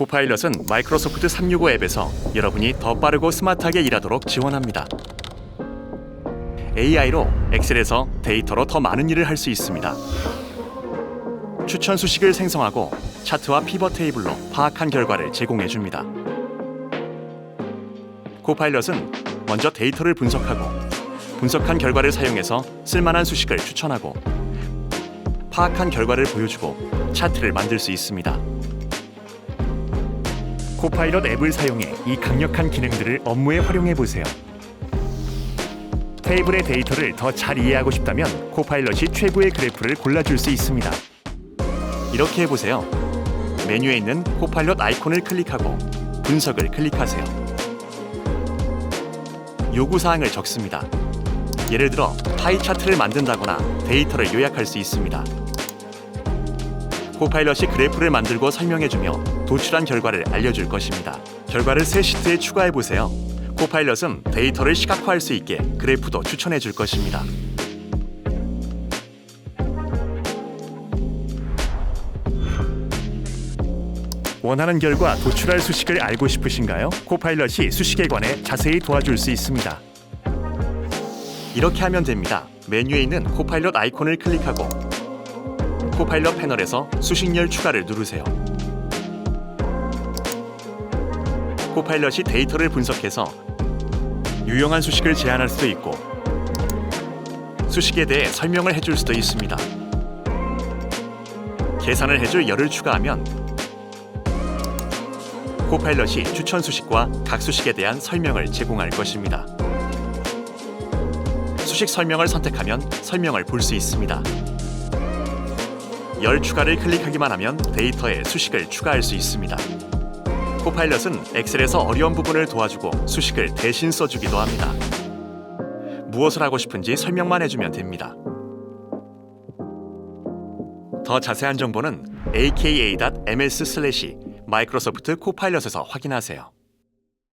코파일럿은 마이크로소프트 365 앱에서 여러분이 더 빠르고 스마트하게 일하도록 지원합니다. AI로 엑셀에서 데이터로 더 많은 일을 할 수 있습니다. 추천 수식을 생성하고 차트와 피벗 테이블로 파악한 결과를 제공해 줍니다. 코파일럿은 먼저 데이터를 분석하고 분석한 결과를 사용해서 쓸만한 수식을 추천하고 파악한 결과를 보여주고 차트를 만들 수 있습니다. 코파일럿 앱을 사용해 이 강력한 기능들을 업무에 활용해 보세요. 테이블의 데이터를 더 잘 이해하고 싶다면 코파일럿이 최고의 그래프를 골라줄 수 있습니다. 이렇게 해보세요. 메뉴에 있는 코파일럿 아이콘을 클릭하고 분석을 클릭하세요. 요구 사항을 적습니다. 예를 들어 파이 차트를 만든다거나 데이터를 요약할 수 있습니다. 코파일럿이 그래프를 만들고 설명해주며 도출한 결과를 알려줄 것입니다. 결과를 새 시트에 추가해 보세요. 코파일럿은 데이터를 시각화할 수 있게 그래프도 추천해 줄 것입니다. 원하는 결과 도출할 수식을 알고 싶으신가요? 코파일럿이 수식에 관해 자세히 도와줄 수 있습니다. 이렇게 하면 됩니다. 메뉴에 있는 코파일럿 아이콘을 클릭하고 코파일럿 패널에서 수식열 추가를 누르세요. 코파일럿이 데이터를 분석해서 유용한 수식을 제안할 수도 있고 수식에 대해 설명을 해줄 수도 있습니다. 계산을 해줄 열을 추가하면 코파일럿이 추천 수식과 각 수식에 대한 설명을 제공할 것입니다. 수식 설명을 선택하면 설명을 볼 수 있습니다. 열 추가를 클릭하기만 하면 데이터에 수식을 추가할 수 있습니다. 코파일럿은 엑셀에서 어려운 부분을 도와주고 수식을 대신 써주기도 합니다. 무엇을 하고 싶은지 설명만 해주면 됩니다. 더 자세한 정보는 aka.ms/마이크로소프트 코파일럿에서 확인하세요.